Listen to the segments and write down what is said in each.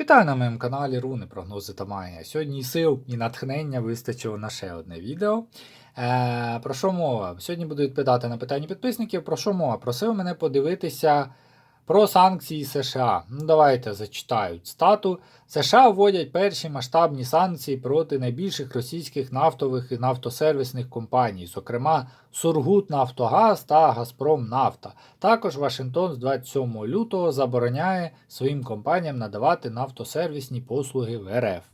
Вітаю на моєму каналі Руни, прогнози та магія. Сьогодні сил і натхнення вистачило на ще одне відео. Е, про що мова? Сьогодні буду відповідати на питання підписників. Про що мова? Просив мене подивитися про санкції США. Ну, давайте зачитаю стату. США вводять перші масштабні санкції проти найбільших російських нафтових і нафтосервісних компаній, зокрема Сургут Нафтогаз та Газпром Нафта. Також Вашингтон з 27 лютого забороняє своїм компаніям надавати нафтосервісні послуги в РФ.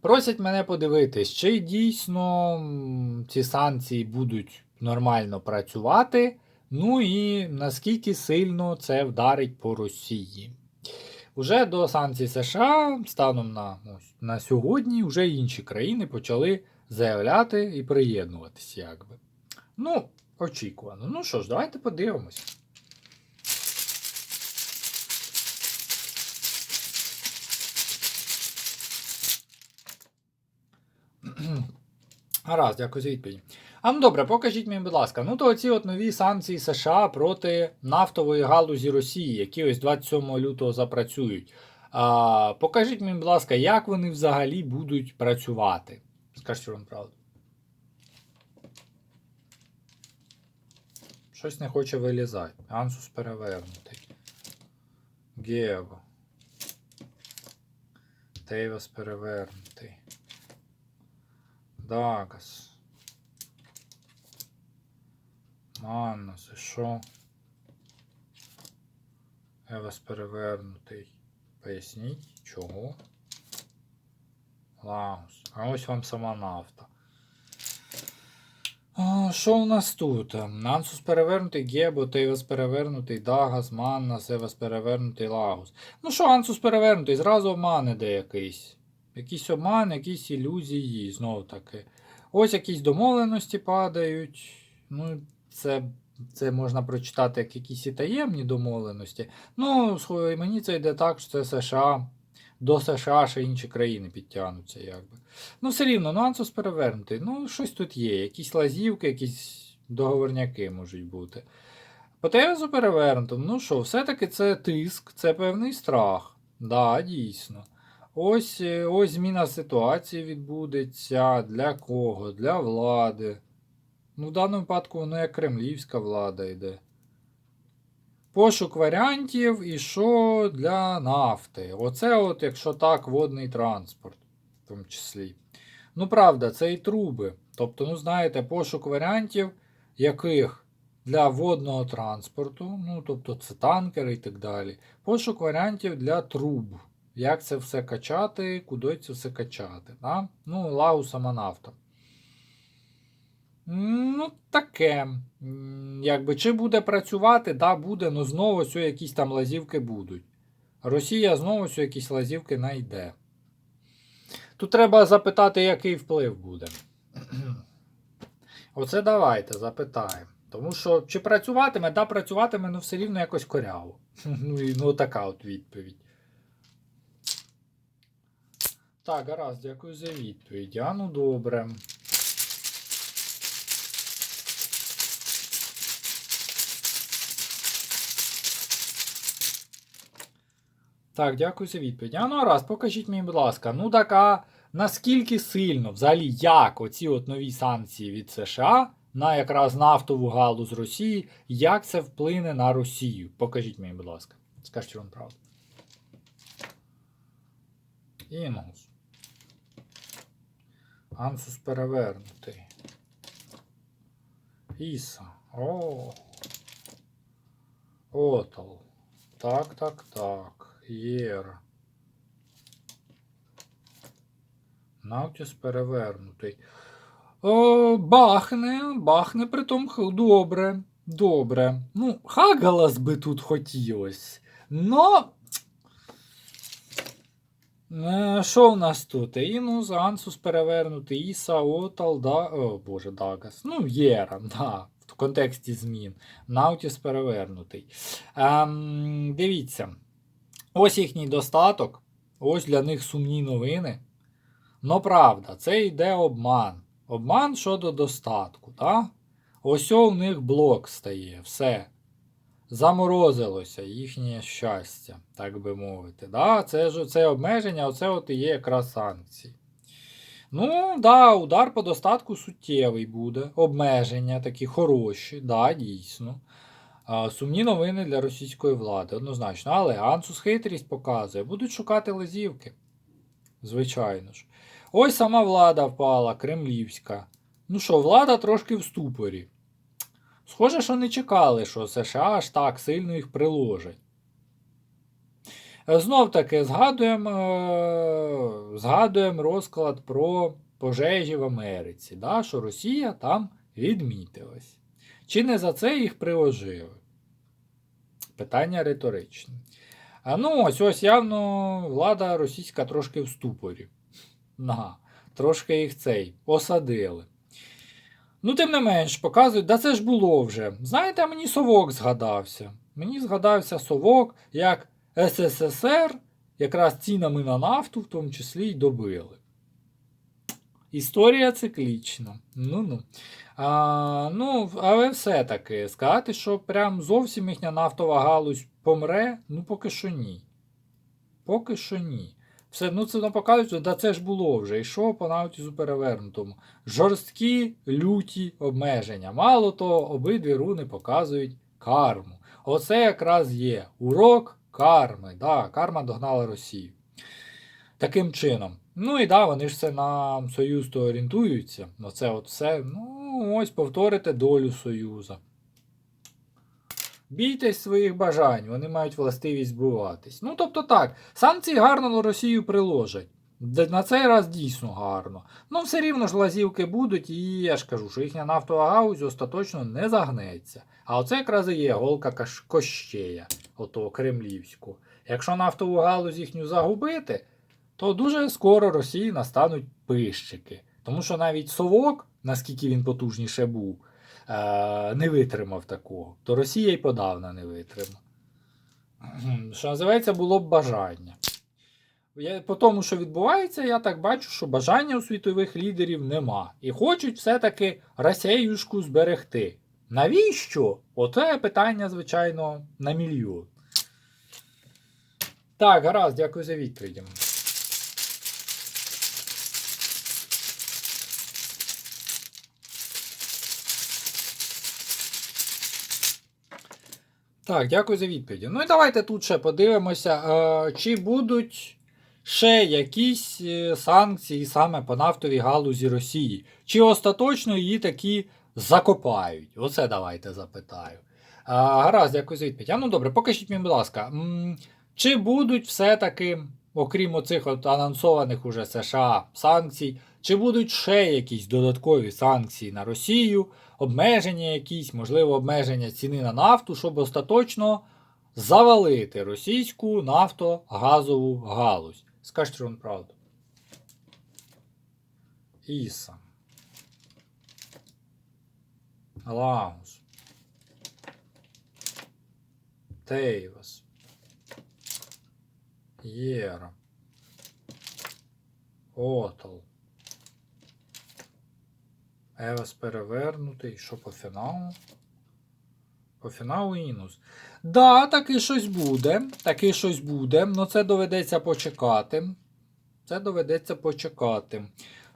Просять мене подивитись, чи дійсно ці санкції будуть нормально працювати, ну і наскільки сильно це вдарить по Росії. Уже до санкцій США станом на, на сьогодні вже інші країни почали заявляти і приєднуватися, якби. Ну, очікувано. Ну що ж, давайте подивимось. Гаразд, дякую за відповідь. А ну добре, покажіть мені, будь ласка. Ну то оці от нові санкції США проти нафтової галузі Росії, які ось 27 лютого запрацюють. А, покажіть мені, будь ласка, як вони взагалі будуть працювати. Скажіть вам правду. Щось не хоче вилізати. Ансус перевернутий. Гево. Тейвас перевернутий. Дагас. Маннас, і що? Евас перевернутий. Поясніть, чого? Лагус. А ось вам сама нафта. Що у нас тут? Нансус перевернутий, Гебо, Тейвас перевернутий, Дагас, Маннас, Евас перевернутий, Лагус. Ну що, Ансус перевернутий, зразу обман іде якийсь. Якийсь обман, якісь ілюзії, знову таки. Ось якісь домовленості падають. Ну, це, це можна прочитати як якісь і таємні домовленості. Ну, мені це йде так, що це США. До США ще інші країни підтягнуться, якби. Ну, все рівно, нюансус перевернутий. Ну, щось тут є. Якісь лазівки, якісь договорняки можуть бути. По тезу перевернуто. Ну що, все-таки це тиск, це певний страх. Да, дійсно. Ось, е, ось зміна ситуації відбудеться. Для кого? Для влади. Ну, в даному випадку воно як кремлівська влада йде. Пошук варіантів і що для нафти. Оце, от, якщо так, водний транспорт, в тому числі. Ну, правда, це і труби. Тобто, ну, знаєте, пошук варіантів, яких для водного транспорту, ну, тобто це танкери і так далі. Пошук варіантів для труб. Як це все качати, куди це все качати. Да? Ну, лау сама нафта. Ну, таке. Якби чи буде працювати, да, буде, але знову ось якісь там лазівки будуть. Росія знову ось якісь лазівки знайде. Тут треба запитати, який вплив буде. Оце давайте запитаємо. Тому що чи працюватиме, да, працюватиме, але все рівно якось коряво. Ну, і, ну така от відповідь. Так, гаразд, дякую за відповідь. А ну добре. Так, дякую за відповідь. А ну раз, покажіть мені, будь ласка, ну так а наскільки сильно, взагалі, як оці от нові санкції від США на якраз нафтову галузь Росії, як це вплине на Росію? Покажіть мені, будь ласка. Скажіть вам правду. Інгус. Ансус перевернутий. Іса. О. Отал. Так, так, так. Єра. Наутіс перевернутий. О, бахне, бахне, притом добре. Добре. Ну, Хагалас би тут хотілось. Но. Е, Що в нас тут? Інус, Ансус перевернутий, Іса, Отал, да. О, Боже, Дагас. Ну, Єра, да. В контексті змін. Наутіс перевернутий. Ем, дивіться. Ось їхній достаток. Ось для них сумні новини. Но правда, це йде обман. Обман щодо достатку. Так? Ось у них блок стає. Все. заморозилося їхнє щастя, так би мовити. Да? Це ж це обмеження, оце от і є якраз санкції. Ну, да, удар по достатку суттєвий буде. Обмеження такі хороші, да, дійсно. Сумні новини для російської влади, однозначно. Але Ансус хитрість показує, будуть шукати лазівки. Звичайно ж. Ось сама влада впала, кремлівська. Ну що, влада трошки в ступорі. Схоже, що не чекали, що США аж так сильно їх приложить. Знов таки згадуємо е, згадуємо розклад про пожежі в Америці, да, що Росія там відмітилась. Чи не за це їх приложили? Питання риторичне. А ну, ось ось явно влада російська трошки в ступорі. На, трошки їх цей осадили. Ну, тим не менш, показують, да це ж було вже. Знаєте, мені совок згадався. Мені згадався совок, як СССР якраз цінами на нафту, в тому числі й добили. Історія циклічна. Ну-ну. А, ну, але все-таки сказати, що прям зовсім їхня нафтова галузь помре, ну поки що ні. Поки що ні. Все, ну це показує, що да це ж було вже. Йшов по нафтізу перевернутому. Жорсткі люті обмеження. Мало того, обидві руни показують карму. Оце якраз є урок карми. Да, Карма догнала Росію. Таким чином. Ну і да, вони ж все на Союз то орієнтуються. Оце от все. Ну, ось повторите долю Союза. Бійтесь своїх бажань, вони мають властивість збуватись. Ну, тобто так, санкції гарно на Росію приложать. На цей раз дійсно гарно. Ну, все рівно ж лазівки будуть, і я ж кажу, що їхня нафтова гаузь остаточно не загнеться. А оце якраз і є голка кощея, отого кремлівську. Якщо нафтову галузь їхню загубити, то дуже скоро Росії настануть пищики. Тому що навіть совок, наскільки він потужніше був, е, не витримав такого. То Росія й подавно не витримала. Що називається, було б бажання. Я, по тому, що відбувається, я так бачу, що бажання у світових лідерів нема. І хочуть все-таки Росіюшку зберегти. Навіщо? Оце питання, звичайно, на мільйон. Так, гаразд, дякую за відповіді. Так, дякую за відповіді. Ну і давайте тут ще подивимося, е, чи будуть ще якісь е, санкції саме по нафтовій галузі Росії. Чи остаточно її такі закопають? Оце давайте запитаю. Гаразд, дякую за відповідь. А ну добре, покажіть мені, будь ласка, чи будуть все-таки, окрім оцих от анонсованих уже США санкцій, чи будуть ще якісь додаткові санкції на Росію, обмеження якісь, можливо, обмеження ціни на нафту, щоб остаточно завалити російську нафтогазову галузь? Скажіть вам правду. Іса. Лагус. Тейвас. Єра. Отал. Евас перевернутий. Що по фіналу? По фіналу інус. Да, таки щось буде. Таки щось буде. Ну це доведеться почекати. Це доведеться почекати.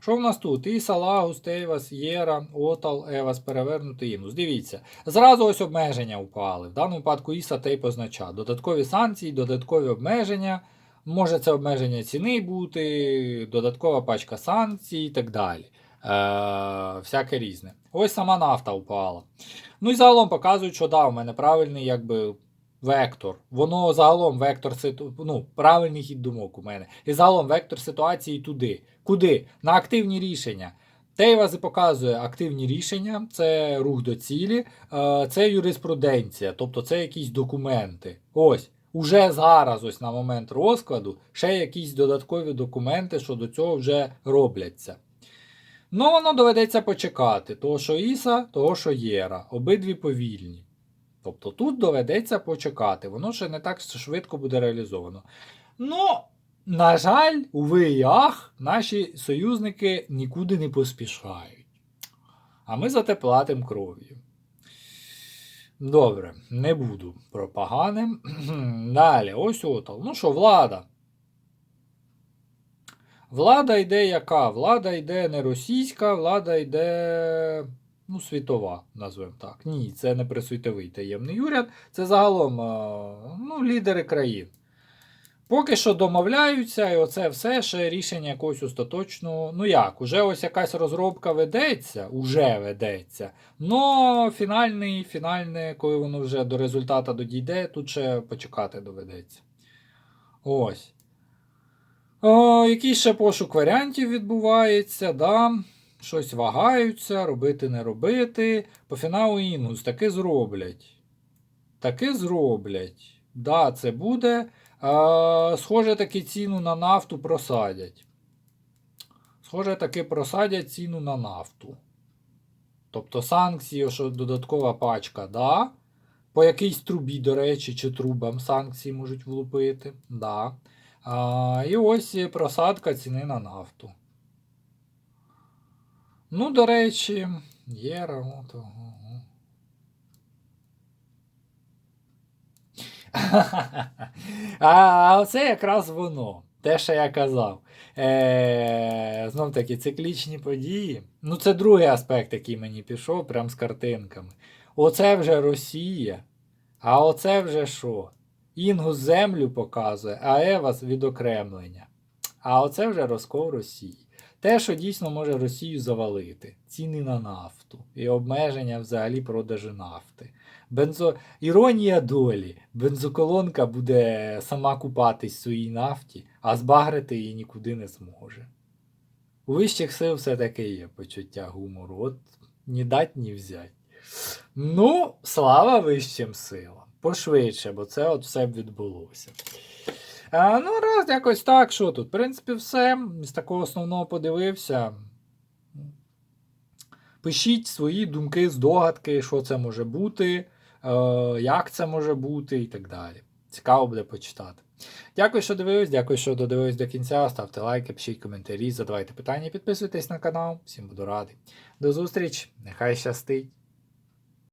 Що в нас тут? Іса, Лагус, Тейвас, Єра, Отал, Евас, перевернутий інус. Дивіться. Зразу ось обмеження впали. В даному випадку Іса Тейп означає. Додаткові санкції, додаткові обмеження. Може це обмеження ціни бути, додаткова пачка санкцій і так далі. Е, всяке різне. Ось сама нафта впала. Ну і загалом показують, що да, у мене правильний якби вектор. Воно загалом вектор ну, правильний хід думок у мене. І загалом вектор ситуації туди. Куди? На активні рішення. Тейваз і показує активні рішення, це рух до цілі, е, це юриспруденція, тобто це якісь документи. Ось. Уже зараз, ось на момент розкладу, ще якісь додаткові документи, що до цього вже робляться. Ну, воно доведеться почекати. Того, що Іса, того, що Єра. Обидві повільні. Тобто тут доведеться почекати. Воно ще не так швидко буде реалізовано. Ну, на жаль, уви і ах, наші союзники нікуди не поспішають. А ми зате платимо кров'ю. Добре, не буду про погане. Далі, ось отал. Ну що, влада. Влада йде яка? Влада йде не російська, влада йде ну, світова, назвемо так. Ні, це не присвітовий таємний уряд, це загалом е, ну, лідери країн. Поки що домовляються, і оце все ще рішення якогось остаточного. Ну як, уже ось якась розробка ведеться, уже ведеться. Но фінальний, фінальне, коли воно вже до результату дійде, тут ще почекати доведеться. Ось. О, якийсь ще пошук варіантів відбувається, да? щось вагаються, робити, не робити. По фіналу Інгус таки зроблять. Таки зроблять. Да, це буде. Е, схоже, таки ціну на нафту просадять. Схоже, таки просадять ціну на нафту. Тобто санкції, що додаткова пачка, да. По якійсь трубі, до речі, чи трубам санкції можуть влупити. Да. А, і ось просадка ціни на нафту. Ну, до речі. От, ого. А оце якраз воно. Те, що я казав. Е, знов таки, циклічні події. Ну, це другий аспект, який мені пішов, прям з картинками. Оце вже Росія. А оце вже що? Інгус землю показує, а Евас відокремлення. А оце вже розкол Росії. Те, що дійсно може Росію завалити. Ціни на нафту і обмеження взагалі продажу нафти. Бензо... Іронія долі. Бензоколонка буде сама купатись в своїй нафті, а збагрити її нікуди не зможе. У вищих сил все-таки є почуття гумору. От ні дать, ні взять. Ну, слава вищим силам. Пошвидше, бо це от все б відбулося. А, ну, раз, якось так, що тут? В принципі, все. З такого основного подивився. Пишіть свої думки, здогадки, що це може бути, е, як це може бути і так далі. Цікаво буде почитати. Дякую, що дивились, дякую, що додивились до кінця. Ставте лайки, пишіть коментарі, задавайте питання, підписуйтесь на канал. Всім буду радий. До зустрічі, нехай щастить!